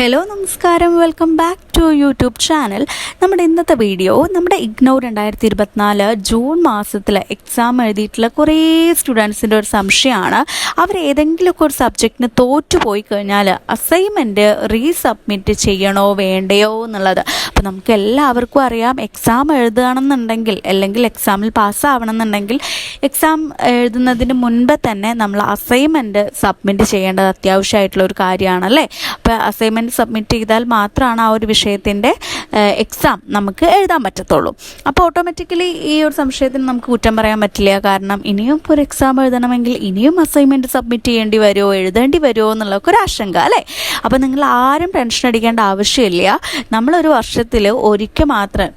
Hello നമസ്കാരം. Welcome back to YouTube channel നമ്മുടെ ഇന്നത്തെ വീഡിയോ നമ്മുടെ ഇഗ്നോ രണ്ടായിരത്തി ഇരുപത്തിനാല് ജൂൺ മാസത്തിൽ എക്സാം എഴുതിയിട്ടുള്ള കുറേ സ്റ്റുഡൻസിന്റെ ഒരു സംശയമാണ്. അവർ ഏതെങ്കിലുമൊക്കെ ഒരു സബ്ജക്റ്റിന് തോറ്റുപോയി കഴിഞ്ഞാൽ അസൈൻമെന്റ് റീസബ്മിറ്റ് ചെയ്യണോ വേണ്ടയോ എന്നുള്ളത്. അപ്പോൾ നമുക്ക് എല്ലാവർക്കും അറിയാം എക്സാം എഴുതുകയാണെന്നുണ്ടെങ്കിൽ അല്ലെങ്കിൽ എക്സാമിൽ പാസ്സാവണമെന്നുണ്ടെങ്കിൽ എക്സാം എഴുതുന്നതിന് മുൻപ് തന്നെ നമ്മൾ അസൈൻമെന്റ് സബ്മിറ്റ് ചെയ്യേണ്ടത് അത്യാവശ്യമായിട്ടുള്ള ഒരു കാര്യമാണല്ലേ? അപ്പോൾ അസൈൻമെന്റ് സബ്മിറ്റ് ചെയ്താൽ മാത്രമാണ് ആ ഒരു വിഷയത്തിന്റെ എക്സാം നമുക്ക് എഴുതാൻ പറ്റത്തുള്ളൂ. അപ്പോൾ ഓട്ടോമാറ്റിക്കലി ഈ ഒരു സംശയത്തിന് നമുക്ക് കുറ്റം പറയാൻ പറ്റില്ല. കാരണം ഇനിയും ഒരു എക്സാം എഴുതണമെങ്കിൽ ഇനിയും അസൈൻമെന്റ് സബ്മിറ്റ് ചെയ്യേണ്ടി വരുമോ എഴുതേണ്ടി വരുമോ എന്നുള്ളതൊക്കെ ഒരു ആശങ്ക അല്ലേ? അപ്പോൾ നിങ്ങൾ ആരും ടെൻഷൻ അടിക്കേണ്ട ആവശ്യമില്ല. നമ്മളൊരു വർഷത്തിൽ ഒരിക്കൽ മാത്രം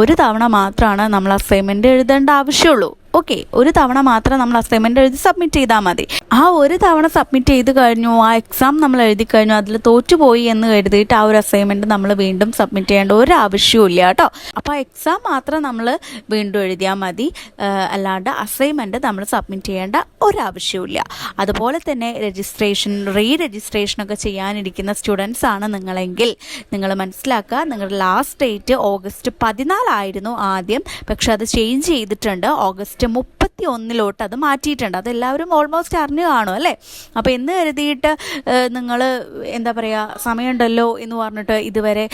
ഒരു തവണ മാത്രമാണ് നമ്മൾ അസൈൻമെന്റ് എഴുതേണ്ട ആവശ്യമുള്ളൂ. ഓക്കെ ഒരു തവണ മാത്രം നമ്മൾ അസൈൻമെന്റ് എഴുതി സബ്മിറ്റ് ചെയ്താൽ മതി. ആ ഒരു തവണ സബ്മിറ്റ് ചെയ്ത് കഴിഞ്ഞു ആ എക്സാം നമ്മൾ എഴുതി കഴിഞ്ഞു അതിൽ തോറ്റുപോയി എന്ന് കരുതിയിട്ട് ആ ഒരു അസൈൻമെന്റ് നമ്മൾ വീണ്ടും സബ്മിറ്റ് ചെയ്യേണ്ട ഒരു ആവശ്യവും ഇല്ല കേട്ടോ. അപ്പോൾ ആ എക്സാം മാത്രം നമ്മൾ വീണ്ടും എഴുതിയാൽ മതി. അല്ലാണ്ട് അസൈൻമെന്റ് നമ്മൾ സബ്മിറ്റ് ചെയ്യേണ്ട ഒരാവശ്യവുമില്ല അതുപോലെ തന്നെ രജിസ്ട്രേഷൻ റീ രജിസ്ട്രേഷനൊക്കെ ചെയ്യാനിരിക്കുന്ന സ്റ്റുഡൻസ് ആണ് നിങ്ങളെങ്കിൽ നിങ്ങൾ മനസ്സിലാക്കുക നിങ്ങളുടെ ലാസ്റ്റ് ഡേറ്റ് ഓഗസ്റ്റ് പതിനാലായിരുന്നു ആദ്യം. പക്ഷെ അത് ചേഞ്ച് ചെയ്തിട്ടുണ്ട്. ഓഗസ്റ്റ് മുപ്പത്തി ഒന്നിലോട്ട് അത് മാറ്റിയിട്ടുണ്ട്. അത് എല്ലാവരും ഓൾമോസ്റ്റ് അറിഞ്ഞു കാണും അല്ലേ? അപ്പോൾ എന്ന് കരുതിയിട്ട് നിങ്ങൾ എന്താ പറയുക സമയമുണ്ടല്ലോ എന്ന് പറഞ്ഞിട്ട് ഇതുവരെ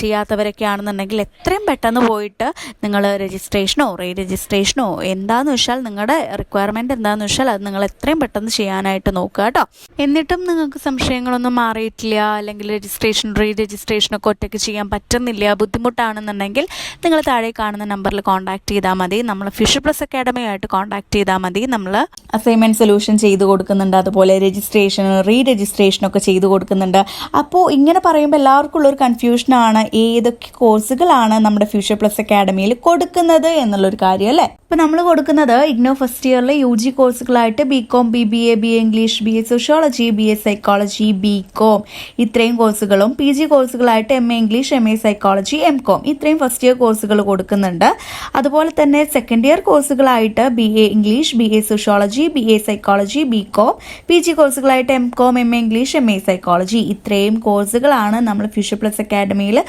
ചെയ്യാത്തവരൊക്കെ ആണെന്നുണ്ടെങ്കിൽ എത്രയും പെട്ടെന്ന് പോയിട്ട് നിങ്ങൾ രജിസ്ട്രേഷനോ റീ രജിസ്ട്രേഷനോ എന്താന്ന് വെച്ചാൽ നിങ്ങളുടെ റിക്വയർമെന്റ് എന്താണെന്ന് വെച്ചാൽ അത് നിങ്ങൾ എത്രയും പെട്ടെന്ന് ചെയ്യാനായിട്ട് നോക്കുക കേട്ടോ. എന്നിട്ടും നിങ്ങൾക്ക് സംശയങ്ങളൊന്നും മാറിയിട്ടില്ല അല്ലെങ്കിൽ രജിസ്ട്രേഷൻ റീ രജിസ്ട്രേഷനൊക്കെ ഒറ്റയ്ക്ക് ചെയ്യാൻ പറ്റുന്നില്ല ബുദ്ധിമുട്ടാണെന്നുണ്ടെങ്കിൽ നിങ്ങൾ താഴെ കാണുന്ന നമ്പറിൽ കോൺടാക്ട് ചെയ്താൽ മതി. നമ്മൾ ഫിഷ് പ്ലസ് അക്കാഡമിയായിട്ട് കോൺടാക്ട് ചെയ്താൽ മതി. നമ്മൾ അസൈൻമെന്റ് സൊല്യൂഷൻ ചെയ്ത് കൊടുക്കുന്നുണ്ട്. അതുപോലെ രജിസ്ട്രേഷൻ റീ രജിസ്ട്രേഷൻ ഒക്കെ ചെയ്ത് കൊടുക്കുന്നുണ്ട്. അപ്പോൾ ഇങ്ങനെ പറയുമ്പോൾ എല്ലാവർക്കും ഉള്ളൊരു കൺഫ്യൂഷനാണ് ഏതൊക്കെ കോഴ്സുകളാണ് നമ്മുടെ ഫ്യൂച്ചർ പ്ലസ് അക്കാഡമിയിൽ കൊടുക്കുന്നത് എന്നുള്ളൊരു കാര്യം അല്ലേ? അപ്പോൾ നമ്മൾ കൊടുക്കുന്നത് ഇഗ്നോ ഫസ്റ്റ് ഇയറിലെ U G കോഴ്സുകളായിട്ട് B com B B A B A English B A sociology B A psychology B com ഇത്രയും കോഴ്സുകളും P G കോഴ്സുകളായിട്ട് M A English M A psychology M com ഇത്രയും ഫസ്റ്റ് ഇയർ കോഴ്സുകൾ കൊടുക്കുന്നുണ്ട്. അതുപോലെ തന്നെ second year കോഴ്സുകളായിട്ട് B A English B A sociology B A psychology B com P G കോഴ്സുകളായിട്ട് M com M A English M A psychology. ഇത്രയും കോഴ്സുകളാണ് നമ്മൾ Future Plus അക്കാഡമിയിൽ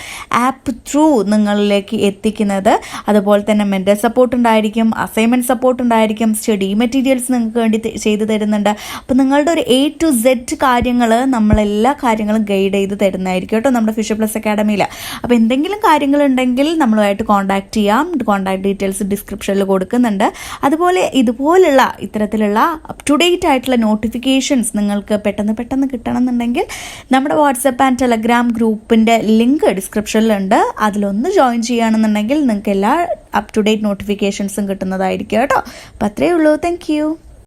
app through നിങ്ങളിലേക്ക് എത്തിക്കുന്നത്. അതുപോലെ തന്നെ മെന്റൽ സപ്പോർട്ട് ഉണ്ടായിരിക്കും. അസൈൻമെന്റ് സപ്പോർട്ട് ഉണ്ടായിരിക്കും. സ്റ്റഡി മെറ്റീരിയൽസ് നിങ്ങൾക്ക് വേണ്ടി ചെയ്തു തരുന്നുണ്ട്. അപ്പോൾ നിങ്ങളുടെ ഒരു എ ടു സെഡ് കാര്യങ്ങൾ നമ്മളെല്ലാ കാര്യങ്ങളും ഗൈഡ് ചെയ്ത് തരുന്നതായിരിക്കും കേട്ടോ നമ്മുടെ ഫിഷർ പ്ലസ് അക്കാഡമിയിൽ അപ്പോൾ എന്തെങ്കിലും കാര്യങ്ങളുണ്ടെങ്കിൽ നമ്മളുമായിട്ട് കോൺടാക്ട് ചെയ്യാം. കോൺടാക്ട് ഡീറ്റെയിൽസ് ഡിസ്ക്രിപ്ഷനിൽ കൊടുക്കുന്നുണ്ട്. അതുപോലെ ഇതുപോലുള്ള ഇത്തരത്തിലുള്ള അപ് ടു ഡേറ്റ് ആയിട്ടുള്ള നോട്ടിഫിക്കേഷൻസ് നിങ്ങൾക്ക് പെട്ടെന്ന് പെട്ടെന്ന് കിട്ടണമെന്നുണ്ടെങ്കിൽ നമ്മുടെ വാട്സപ്പ് ആൻഡ് ടെലഗ്രാം ഗ്രൂപ്പിന്റെ ലിങ്ക് ഡിസ്ക്രിപ്ഷനിലുണ്ട് അതിലൊന്ന് ജോയിൻ ചെയ്യുകയാണെന്നുണ്ടെങ്കിൽ നിങ്ങൾക്ക് എല്ലാ അപ് ടു ഡേറ്റ് നോട്ടിഫിക്കേഷൻസും കിട്ടുന്നതായിരിക്കും കേട്ടോ. അപ്പോൾ അത്രയേ ഉള്ളൂ. താങ്ക്